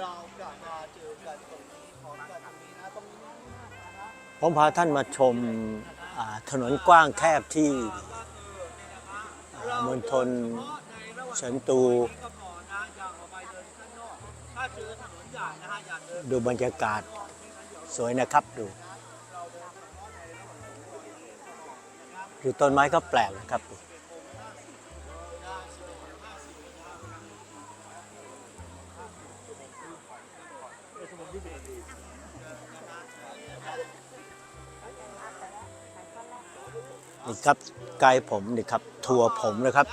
เราจะมาเจอกันตรงนี้พร้อมกันตรงนี้นะตรงนี้นะผมพาท่านมาชมถนนกว้างแคบที่มณฑลเฉินตู ดูบรรยากาศสวยนะครับดูดูต้นไม้ก็แปลกนะครับดู นี่ครับไกด์ผมนี่ครับทัวร์ผมนะครับ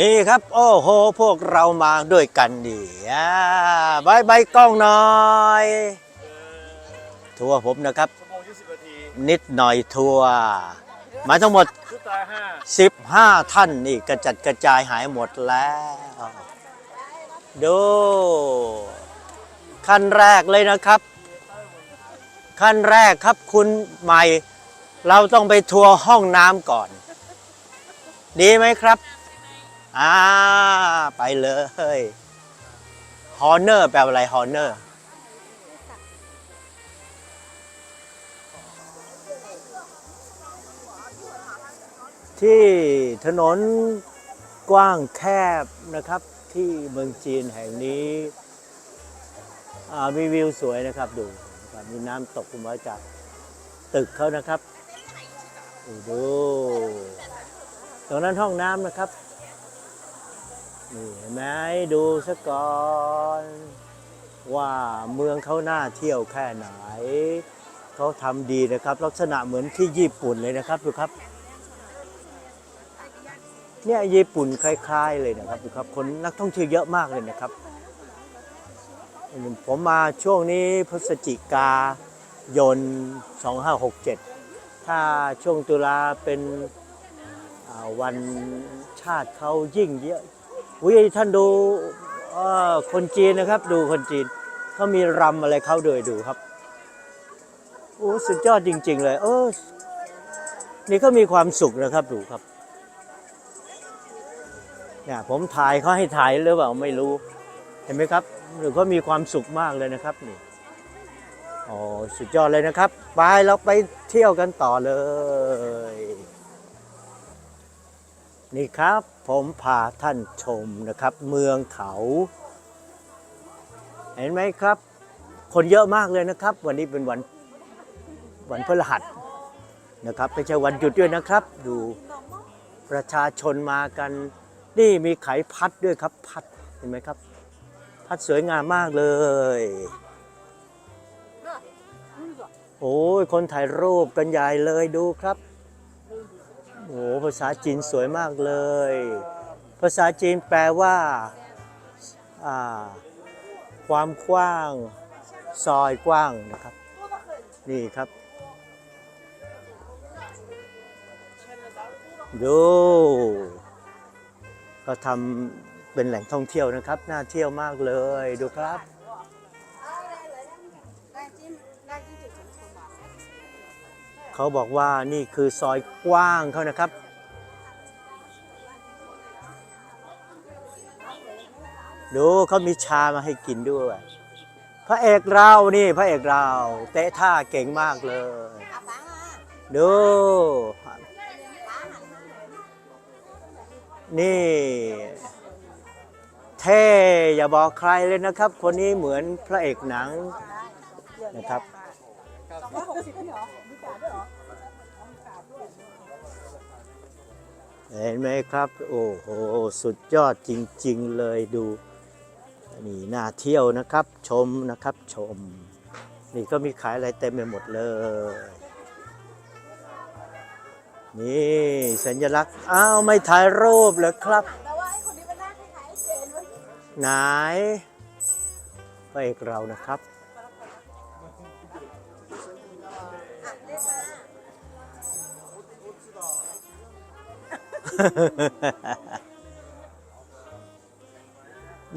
นี่ครับ โอ้โห พวกเรามาด้วยกันดีอ่าบายบายกล้องหน่อยทัวร์ผมนะครับ ชั่วโมงยี่สิบนาทีนิดหน่อยทัวร์มาทั้งหมด ชุดตายห้า15 ท่านนี่กระจัดกระจายหายหมดแล้ว ดู ขั้นแรกเลยนะครับ ขั้นแรกครับคุณใหม่ เราต้องไปทัวร์ห้องน้ำก่อน ดีไหมครับอ่าไปเลยฮอ n เนอร์แปลว่าอะไรฮอ n เนอร์ที่ถนนกว้างแคบนะครับที่เมืองจีนแห่งนี้ มีวิวสวยนะครับดูนะครับมีน้ำตกลงมาจากตึกเขานะครับดูดูตรงนั้นห้องน้ำนะครับนี่เห็นไหมดูซะก่อนว่าเมืองเขาน่าเที่ยวแค่ไหน เขาทำดีนะครับ ลักษณะเหมือนที่ญี่ปุ่นเลยนะครับดูครับเนี่ยญี่ปุ่นคล้าย ๆ เลยนะครับดูครับคนนักท่องเที่ยวเยอะมากเลยนะครับ ผมมาช่วงนี้พฤศจิกายน 2567 ถ้าช่วงตุลาเป็นวันชาติเขายิ่งเยอะอุ้ยท่านดูคนจีนนะครับ ดูคนจีนเขามีรำอะไรเขาด้วยดูครับโอ้สุดยอดจริง ๆ เลย เออ นี่ก็มีความสุขนะครับดูครับเนี่ยผมถ่ายเขาให้ถ่ายหรือเปล่าไม่รู้ เห็นไหมครับ หรือเขามีความสุขมากเลยนะครับนี่โอ้สุดยอดเลยนะครับ ไปเราไปเที่ยวกันต่อเลย นี่ครับผมพาท่านชมนะครับ เมืองเขา เห็นไหมครับ คนเยอะมากเลยนะครับ วันนี้เป็นวันวันพฤหัสนะครับไม่ใช่วันหยุดด้วยนะครับ ดูประชาชนมากัน นี่มีไขพัดด้วยครับพัดเห็นไหมครับ พัดสวยงามมากเลย โอ้ย คนถ่ายรูปกันใหญ่เลยดูครับ โอ้ภาษาจีนสวยมากเลย ภาษาจีนแปลว่าความกว้าง ซอยกว้างนะครับ นี่ครับ ดู ก็ทำ เป็นแหล่งท่องเที่ยวนะครับ น่าเที่ยวมากเลยดูครับ เขาบอกว่านี่คือซอยกว้างเขานะครับ ดูเขามีชามาให้กินด้วย พระเอกเรานี่พระเอกเรา เตะท่าเก่งมากเลย ดูนี่ เท่อย่าบอกใครเลยนะครับ คนนี้เหมือนพระเอกหนังนะครับเห็นไหมครับ โอ้โห สุดยอดจริง ๆ เลยดู นี่น่าเที่ยวนะครับ ชมนะครับชม นี่ก็มีขายอะไรเต็มไปหมดเลย นี่สัญลักษณ์ อ้าว ไม่ถ่ายรูปเหรอครับ ไหนพระเอกเรานะครับอะเรียกมา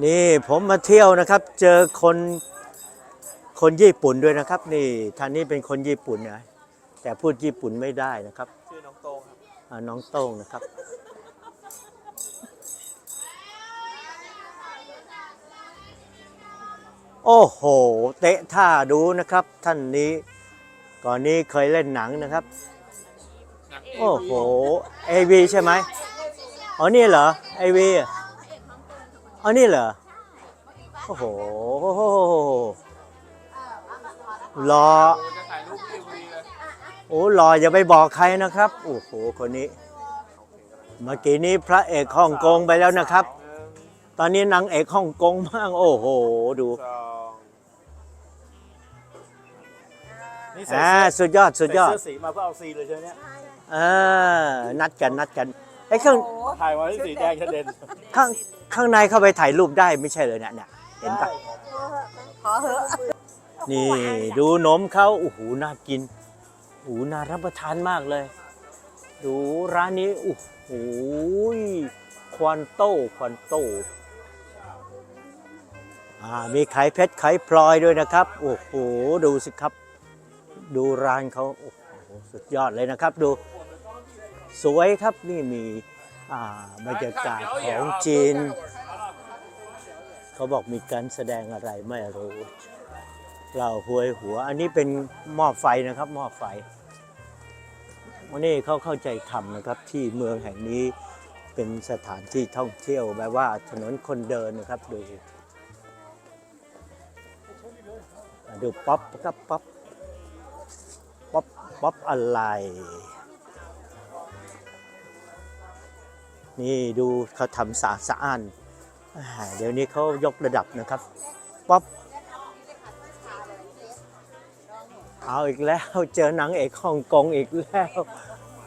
นี่ผมมาเที่ยวนะครับ เจอคนคนญี่ปุ่นด้วยนะครับ นี่ท่านนี้เป็นคนญี่ปุ่นนะแต่พูดญี่ปุ่นไม่ได้นะครับ ชื่อน้องโตงครับอ่าน้องโต้งนะครับ โอ้โห เตะท่าดูนะครับ ท่านนี้ ก่อนนี้เคยเล่นหนังนะครับ โอ้โหเอวีใช่ไหมอ๋อนี่เหรอเอวีอ๋อนี่เหรอ โอ้โหรอจะถ่ายรูปเอ็มวีเลยโอ้รออย่าไปบอกใครนะครับ โอ้โห คนนี้ เมื่อกี้นี้พระเอกฮ่องกงไปแล้วนะครับ ตอนนี้นางเอกฮ่องกงมาก โอ้โห ดู ใส่อ่าเสื้อสุดยอดสุดยอดใส่เสื้อสีมาเพื่อเอาซีเลยใช่ไหมเนี่ยเออนัดกันนัดกันไอ้ยข้างถ่ายมาที่สีแดงกระเด็นข้างข้างในเข้าไปถ่ายรูปได้ไม่ใช่เลยเนี่ยเนี่ยเห็นปะขอเหอะนี่ดูนมเขาโอ้โหน่ากินโอ้โหน่ารับประทานมากเลย ดูร้านนี้โอ้โหควันโต้ควันโต้อ่ามีไข่เพชรไข่พลอยด้วยนะครับ โอ้โห ดูสิครับ ดูร้านเขาโอ้โหสุดยอดเลยนะครับ ดูสวยครับนี่มีบรรยากาศของจีน เขาบอกมีการแสดงอะไรไม่รู้ เราหวยหัว อันนี้เป็นหม้อไฟนะครับหม้อไฟวันนี้เขาเข้าใจทำนะครับที่เมืองแห่งนี้เป็นสถานที่ท่องเที่ยวแบบว่าถนนคนเดินนะครับดูดูป๊อปครับป๊อป ป๊อปออะไร นี่ดูเขาทำสะอาสะอ้านเดี๋ยวนี้เขายกระดับนะครับ ป๊อปเอาอีกแล้วเจอหนังเอกฮ่องกงอีกแล้ว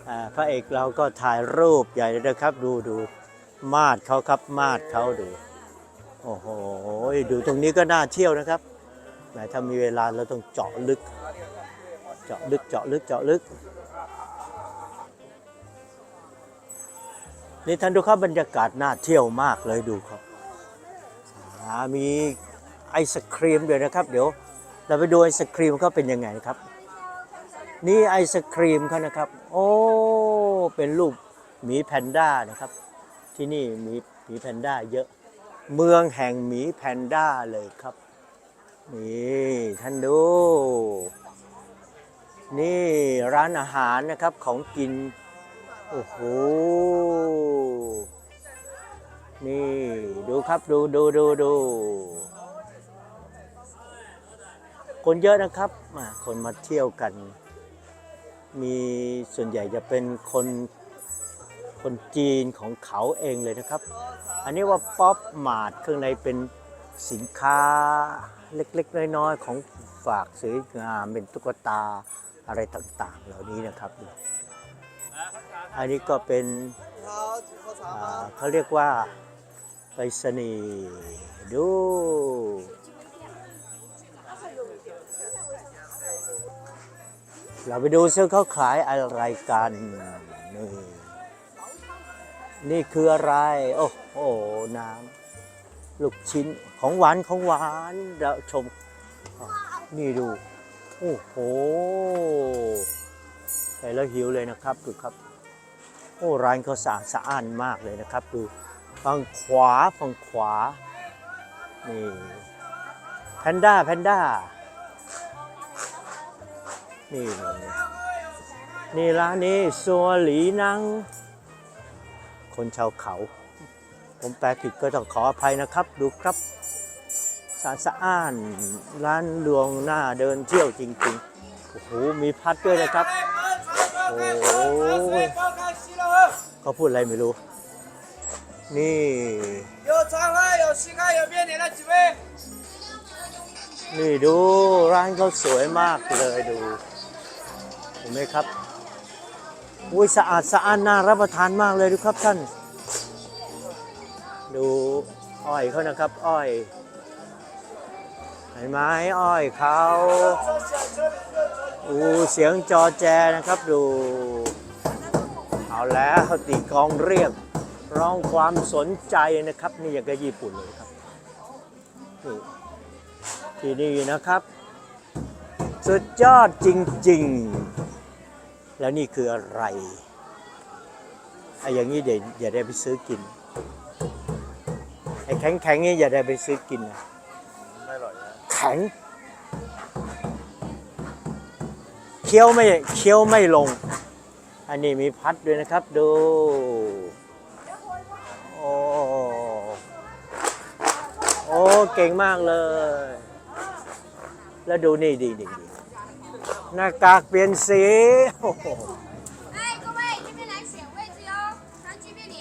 อ่าพระเอกเราก็ถ่ายรูปใหญ่เลยนะครับ ดูดูมาดเขาครับมาดเขาดู โอ้โห ดูตรงนี้ก็น่าเที่ยวนะครับแหมถ้ามีเวลาเราต้องเจาะลึก จาะลึกเจาะลึกเจาะลึก นี่ท่านดูครับบรรยากาศน่าเที่ยวมากเลยดูครับมีไอศครีมด้วยนะครับ เดี๋ยวเราไปดูไอศครีมเขาเป็นยังไงนะครับ นี่ไอศครีมเขานะครับ โอ้เป็นรูปหมีแพนด้านะครับ ที่นี่มีหมีแพนด้าเยอะ เมืองแห่งหมีแพนด้าเลยครับนี่ท่านดู นี่ร้านอาหารนะครับของกิน โอ้โห นี่ ดูครับดูดูดูดูคนเยอะนะครับมาคนมาเที่ยวกัน มีส่วนใหญ่จะเป็นคนคนจีนของเขาเองเลยนะครับ อันนี้ว่าป๊อปมาร์ทข้างในเป็นสินค้าเล็กๆ น้อยๆ ของฝากสวยงามเป็นตุ๊กตา อะไรต่างๆ เหล่านี้นะครับอันนี้ก็เป็นอ่าเขาเรียกว่าไปรษณีย์ดูเราไปดูซิเขาขายอะไรกันนี่นี่คืออะไร โอ้โหน้ำลูกชิ้นของหวานของหวานเราชมอะนี่ดู โอ้โหไปแล้วหิวเลยนะครับดูครับ โอ้ร้านเขาสะอาดสะอ้านมากเลยนะครับ ดูฝั่งขวาฝั่งขวา นี่แพนด้าแพนด้า นี่นี่ร้านนี้ซัวหลีนัง คนชาวเขา ผมแปลผิดก็ต้องขออภัยนะครับ ดูครับ สะสะอ้าน ร้านรวงหน้าเดินเที่ยวจริงๆ โอ้โห มีพัดด้วยนะครับ โอ้โหเขาพูดอะไรไม่รู้ นี่ นี่ดูร้านเขาสวยมากเลยดูเห็ไหมครับอุ้ยสะอาดสะอ้านน่ารับประทานมากเลยดูครับท่าน ดูอ้อยเขานะครับ อ้อย เห็นไหมอ้อยเขาอูเสียงจอแจนะครับดู เอาแล้วตีกองเรียกร้องความสนใจนะครับนี่อย่างกับญี่ปุ่นเลยครับที่นี่นะครับ สุดยอดจริง ๆ แล้วนี่คืออะไรไอ้อย่างนี้อย่าอย่าได้ไปซื้อกินไอ้แข็งแข็งๆนี่อย่าได้ไปซื้อกินนะ ไม่อร่อยนะ แแข็ง เคี้ยวไม่เคี้ยวไม่ลง อันนี้มีพัดด้วยนะครับดู โอ้โอ้เก่งมากเลย แล้วดูนี่ดีดีดีหน้ากากเปลี่ยนสี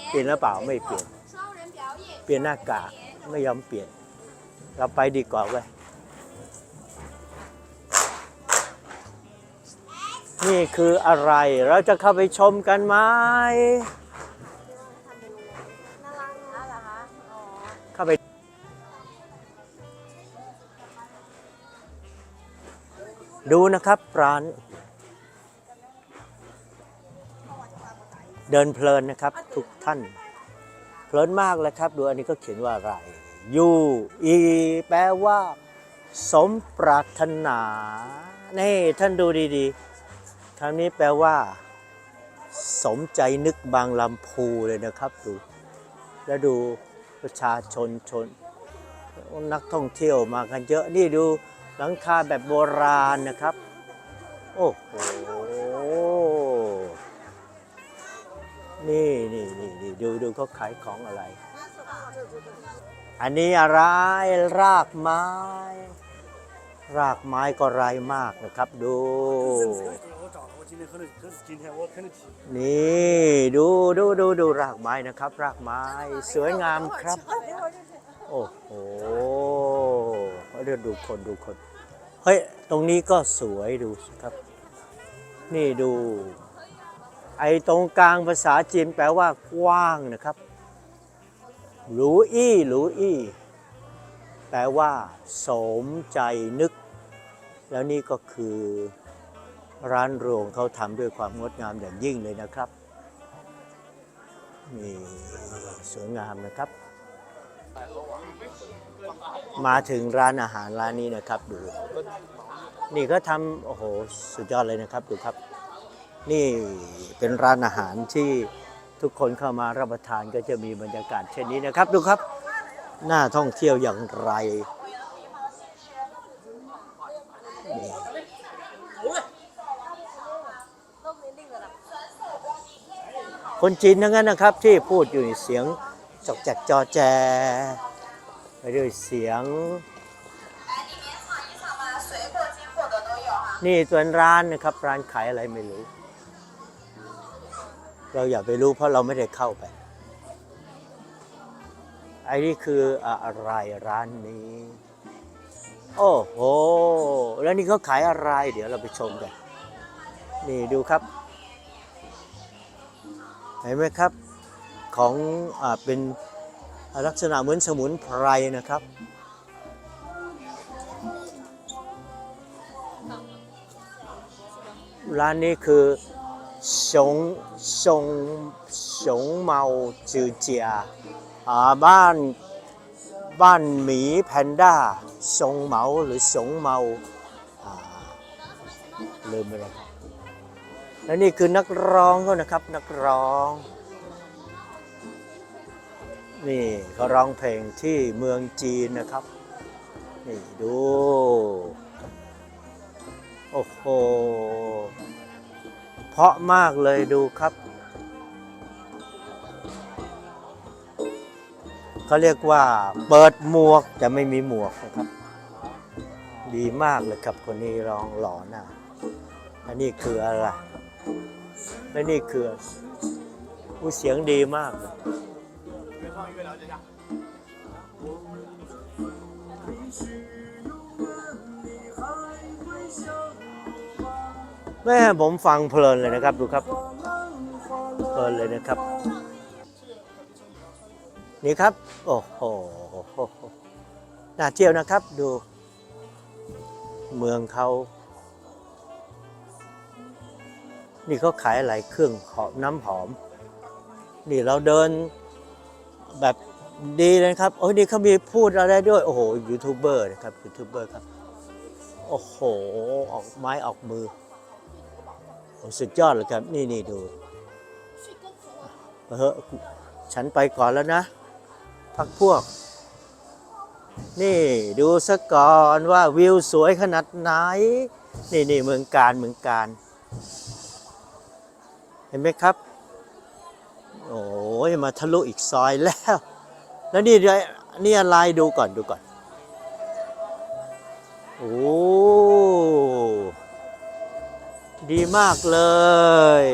เปลี่ยนหรือเปล่าไม่เปลี่ยน เปลี่ยนหน้ากากไม่ยอมเปลี่ยน เราไปดีกว่าเว้ย นี่คืออะไร เราจะเข้าไปชมกันไหมน่ารักนะเหรอคะอ๋อเข้าไป ดูนะครับร้าน เดินเพลินนะครับ ทุกท่าน เพลินมากเลยครับ ดูอันนี้ก็เขียนว่าอะไรยูอีแปลว่า สมปรารถนา นี่ท่านดูดีๆ ครั้งนี้แปลว่า สมใจนึกบางลำพูเลยนะครับดูแล้วดูประชาชนชน นักท่องเที่ยวมากันเยอะนี่ดูหลังคาแบบโบราณนะครับ โอ้โหนี่นี่นี่นี่ดูดูเขาขายของอะไร อันนี้อะไรรากไม้ รากไม้ก็ไรมากนะครับ ดู 今天喝的，可是今天我肯定提。 นี่ดูดูดูดูรากไม้นะครับ รากไม้สวยงามครับ โอ้โหเดี๋ยวดูคนดูคน เฮ้ย ตรงนี้ก็สวยดูสิครับ นี่ดู ไอ้ตรงกลางภาษาจีนแปลว่ากว้างนะครับ หรูอี้หรูอี้ แปลว่า สมใจนึก แล้วนี่ก็คือ ร้านโรงเขาทำด้วยความงดงามอย่างยิ่งเลยนะครับนี่สวยงามนะครับ มาถึงร้านอาหารร้านนี้นะครับดู นี่ก็ทำโอ้โหสุดยอดเลยนะครับดูครับ นี่เป็นร้านอาหารที่ทุกคนเข้ามารับประทานก็จะมีบรรยากาศเช่นนี้นะครับ ดูครับ น่าท่องเที่ยวอย่างไร คนจีนทั้งนั้นนะครับที่พูดอยู่ในเสียงจอกแจกจอแจไปด้วยเสียง นี่ส่วร้านนะครับ ร้านขายอะไรไม่รู้ เราอย่าไปรู้เพราะเราไม่ได้เข้าไปไอ้นี่คืออะไรร้านนี้ โอ้โห แล้วนี่เขาขายอะไร เดี๋ยวเราไปชมกัน นี่ดูครับ เห็นไหมครับของอเป็นลักษณะเหมือนสมุนไพรนะครับร้านนี้คือชงชงชงเมาจือเจียบ้านบ้านหมีแพนด้าชงเมาหรือชงเมาลืมไปแล้ว และนี่คือนักร้องเขานะครับ นักร้อง นี่เขาร้องเพลงที่เมืองจีนนะครับ นี่ดู โอ้โห เพราะมากเลยดูครับ เขาเรียกว่าเปิดหมวกแต่ไม่มีหมวกนะครับ ดีมากเลยครับคนนี้ร้องหล่อหน้าอันนี้คืออะไร และนี่คือผู้เสียงดีมากเลยแม่ผมฟังเพลินเลยนะครับดูครับ เพลินเลยนะครับ นี่ครับ โอ้โหน่าเที่ยวนะครับดู เมืองเขา นี่เขาขายอะไรเครื่องหอมน้ำหอม นี่เราเดินแบบดีเลยครับโอ้ยนี่เขามีพูดอะไรด้วย โอ้โหยูทูบเบอร์นะครับยูทูบเบอร์ครับ โอ้โห ออกไม้ออกมือสุดยอดเลยครับ นี่นี่ดูเออฉันไปก่อนแล้วนะ พักพวก นี่ดูซะก่อนว่าวิวสวยขนาดไหน นี่นี่เมืองการเมืองการ เห็นไหมครับ โอ้ยมาทะลุอีกซอยแล้ว แล้วนี่ด้วยนี่อะไรดูก่อนดูก่อน โอ้ดีมากเลย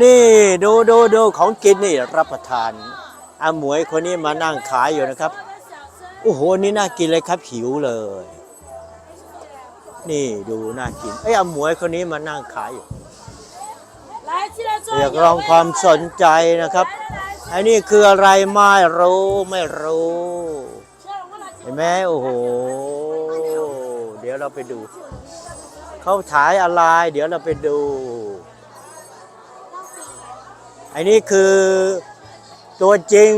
นี่ดูดูดูของกินนี่รับประทานอาหมวยคนนี้มานั่งขายอยู่นะครับ โอ้โห นี่น่ากินเลยครับหิวเลย นี่ดูน่ากิน เอ้ยหมวยคนนี้มานั่งขายอยู่เรียกลองความสนใจนะครับไอ้นี่คืออะไรไม่รู้ไม่รู้ เห็นไหมโอ้โห เดี๋ยวเราไปดู เขาขายอะไร เดี๋ยวเราไปดูไอ้นี่คือตัวจริง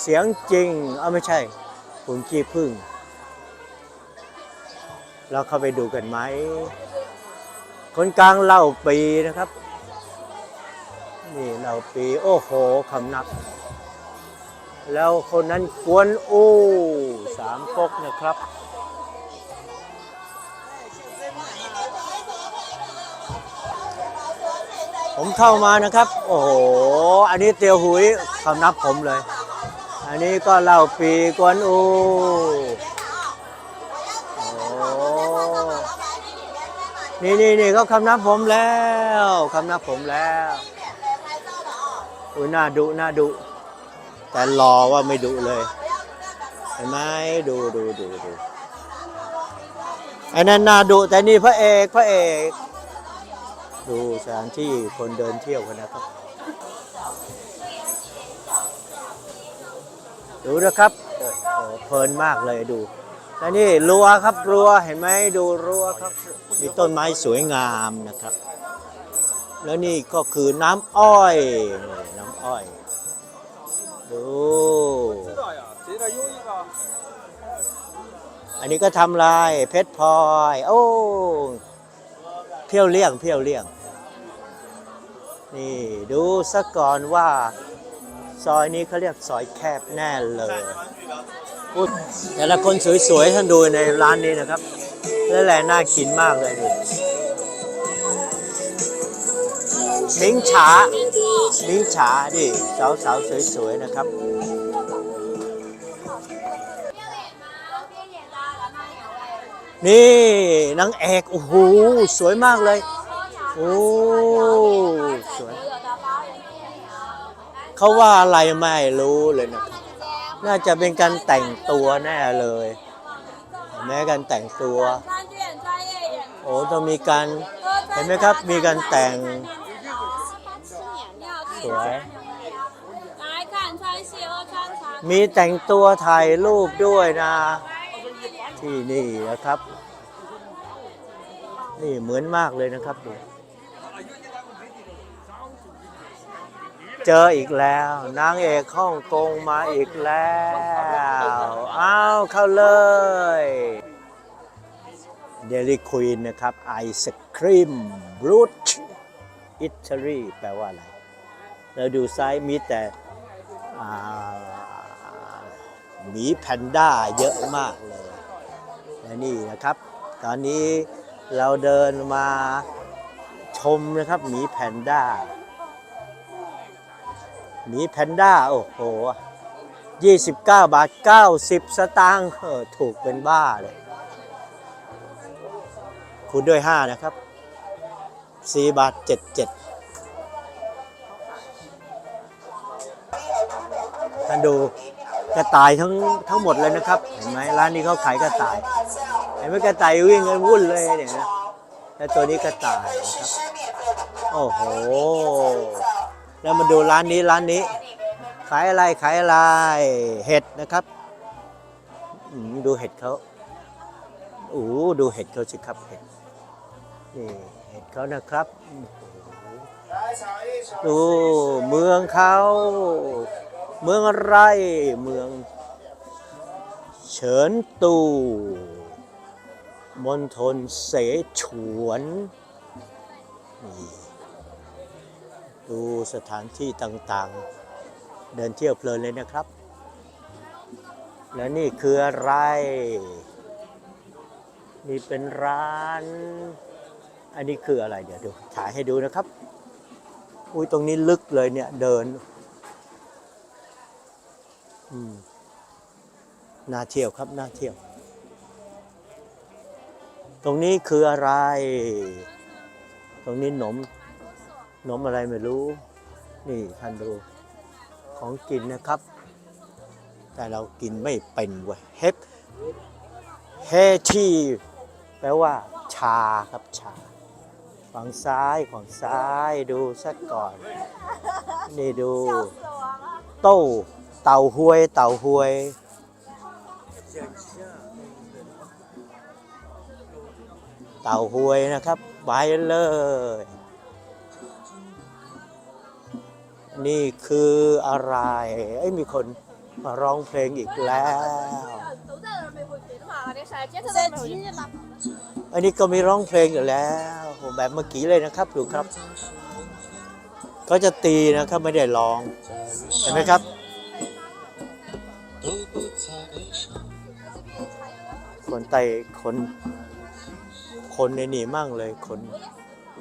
เสียงจริงเอาไม่ใช่หุ่นขี้ผึ้ง เราเข้าไปดูกันไหม คนกลางเล่าปีนะครับ นี่เล่าปี โอ้โหคำนับแล้วคนนั้นกวนอู้สามก๊กนะครับผมเข้ามานะครับ โอ้โห อันนี้เตียวหุยคำนับผมเลย อันนี้ก็เล่าปีกวนอู นี่นี่นี่เขาคำนับผมแล้วคำนับผมแล้วอุ้ยน่าดุน่าดุแต่รอว่าไม่ดุเลยเห็นไหมดูดูดูดูอันนั้นน่าดุแต่นี่พระเอกพระเอก ดูสถานที่คนเดินเที่ยวกันนะครับ ดูนะครับเพลินมากเลยดู และนี่รั้วครับรั้วเห็นไหมดูรั้วครับมีต้นไม้สวยงามนะครับ แล้วนี่ก็คือน้ำอ้อยน้ำอ้อย ดูอันนี้ก็ทำลายเพชรพลอยโอ้เพี้ยวเลี่ยงเพี้ยวเลี่ยง นี่ดูสักก่อนว่า ซอยนี้เขาเรียกซอยแคบแน่เลย แต่ละคนสวยๆท่านดูในร้านนี้นะครับ และแหละน่ากินมากเลยดูมิงฉามิงฉาดิสาวๆสวยๆนะครับนี่นางเอกโอ้โหสวยมากเลยโอ้สวยเขาว่าอะไรไม่รู้เลยนะครับ น่าจะเป็นการแต่งตัวแน่เลย แม้การแต่งตัว โอ้ต้องมีการเห็นไหมครับมีการแต่งสวยมีแต่งตัวถ่ายรูปด้วยนะ ที่นี่นะครับ นี่เหมือนมากเลยนะครับดู เจออีกแล้ว นางเอกฮ่องกงมาอีกแล้ว อ้าวเข้าเลยเดลิควีนนะครับ ไอศครีมบรูชอิตาลีแปลว่าอะไรแล้วดูซ้ายมีแต่หมีแพนด้าเยอะมากเลย และนี่นะครับ ตอนนี้เราเดินมาชมนะครับหมีแพนด้า หมีแพนด้า โอ้โห 29 บาท 90 สตางค์ถูกเป็นบ้าเลย คูณด้วย 5 นะครับ 4 บาท 77ท่านดูกระต่ายทั้งทั้งหมดเลยนะครับ เห็นไหมร้านนี้เขาขายกระต่าย เห็นไหมกระต่ายวิ่งกันวุ่นเลยเนี่ยนะแล้วตัวนี้กระต่ายนะครับ โอ้โห แล้วมาดูร้านนี้ร้านนี้ ขายอะไรขายอะไรเห็ดนะครับดูเห็ดเขาโอ้ดูเห็ดเขาสิครับเห็ดนี่เห็ดเขานะครับดูเมืองเขาเมืองอะไรเมือง เฉินตูมณฑลเสฉวนนี่ ดูสถานที่ต่างๆ เดินเที่ยวเพลินเลยนะครับ และนี่คืออะไร นี่เป็นร้าน อันนี้คืออะไรเดี๋ยวดูถ่ายให้ดูนะครับ อุ้ยตรงนี้ลึกเลยเนี่ยเดิน อืมน่าเที่ยวครับน่าเที่ยว ตรงนี้คืออะไร ตรงนี้หนม นมอะไรไม่รู้ นี่ท่านดูของกินนะครับ แต่เรากินไม่เป็นเว้ยเฮปเฮทีแปลว่า ชาครับชาฝั่งซ้ายฝั่งซ้ายดูสักก่อน นี่ดูโต้เต่าหวย เต่าหวย เต่าหวยนะครับไปเลย นี่คืออะไร เอ้มีคนมาร้องเพลงอีกแล้ว อันนี้ก็มีร้องเพลงอยู่แล้วแบบเมื่อกี้เลยนะครับดูครับ ก็จะตีนะครับไม่ได้ร้อง เห็นไหมครับ คนไตคน คนในนี่มั่งเลยคน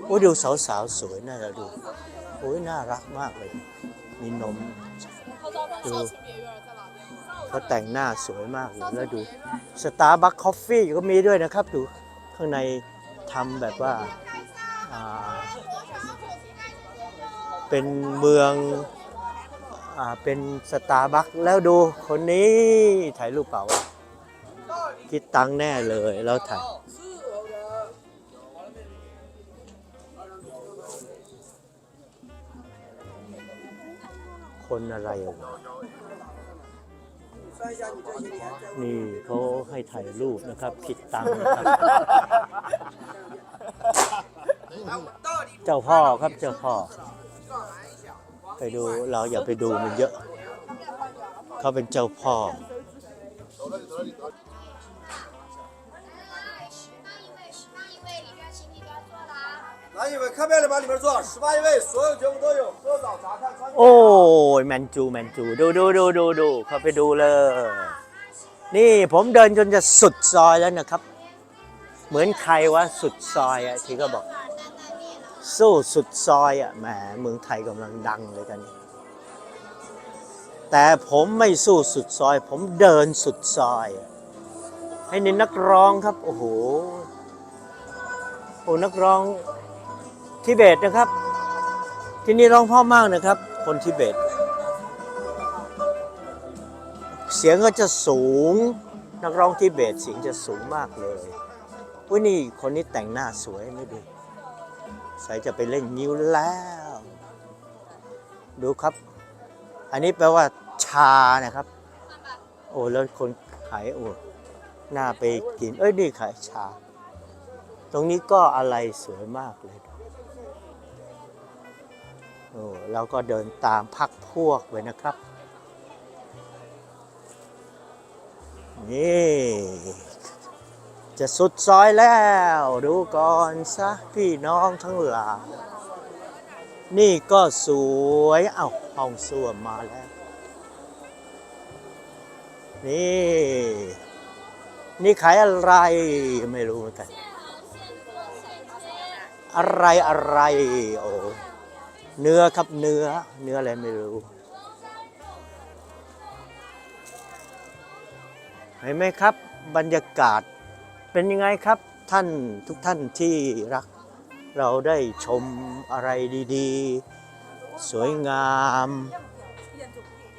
โอ้ดูสาวสสวยน่าจะดู โอ้ยน่ารักมากเลย มีนมดูเขาแต่งหน้าสวยมากเลยแล้วดูสตาร์บัคคอฟฟี่ก็มีด้วยนะครับดูข้างในทำแบบว่าอ่าเป็นเมืองอ่าเป็นสตาร์บัคแล้วดูคนนี้ถ่ายรูปเปล่าวะคิดตังค์แน่เลยแล้วถ่าย คนอะไร นี่เขาให้ถ่ายรูปนะครับ ผิดตังค์นะครับเจ้าพ่อครับเจ้าพ่อ ไปดูเราอย่าไปดูมันเยอะ เขาเป็นเจ้าพ่อ 哪一位看面的把里面坐，十八一位，所有节目都有，喝早茶看川 โอ้ยแมนจูแมนจูดูดูดูดูดูเข้าไปดูเลย นี่ผมเดินจนจะสุดซอยแล้วนะครับ เหมือนใครวะสุดซอยอะที่เขาบอก สู้สุดซอยอะแหมเมืองไทยกำลังดังเลยกัน แต่ผมไม่สู้สุดซอย ผมเดินสุดซอยอะให้นี่นักร้องครับ โอ้โหโอ้นักร้อง ทิเบตนะครับ ที่นี่ร้องพ่อมากนะครับ คนทิเบต เสียงก็จะสูง นักร้องทิเบตเสียงจะสูงมากเลยอุ้ยนี่คนนี้แต่งหน้าสวยไม่ดูใส่จะไปเล่นนิ้วแล้ว ดูครับ อันนี้แปลว่าชานะครับ โอ้แล้วคนขายโอ้หน้าไปกิน เอ้ยนี่ขายชา ตรงนี้ก็อะไรสวยมากเลย เราก็เดินตามพักพวกไว้นะครับ นี่ จะสุดซอยแล้ว ดูก่อนซะพี่น้องทั้งหลายนี่ก็สวยเอ้าห้องส้วมมาแล้ว นี่ นี่ขายอะไรไม่รู้เหมือนกัน อะไรอะไรโอ้ เนื้อครับเนื้อ เนื้ออะไรไม่รู้เห็นไหมครับ บรรยากาศเป็นยังไงครับท่านทุกท่านที่รัก เราได้ชมอะไรดีๆ สวยงาม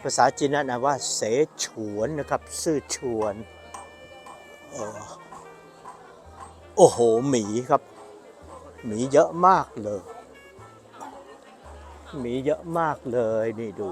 ภาษาจีนนะว่า เสฉวนนะครับ ซื่อฉวนโอ้โหหมีครับ หมีเยอะมากเลย หมีเยอะมากเลยนี่ดู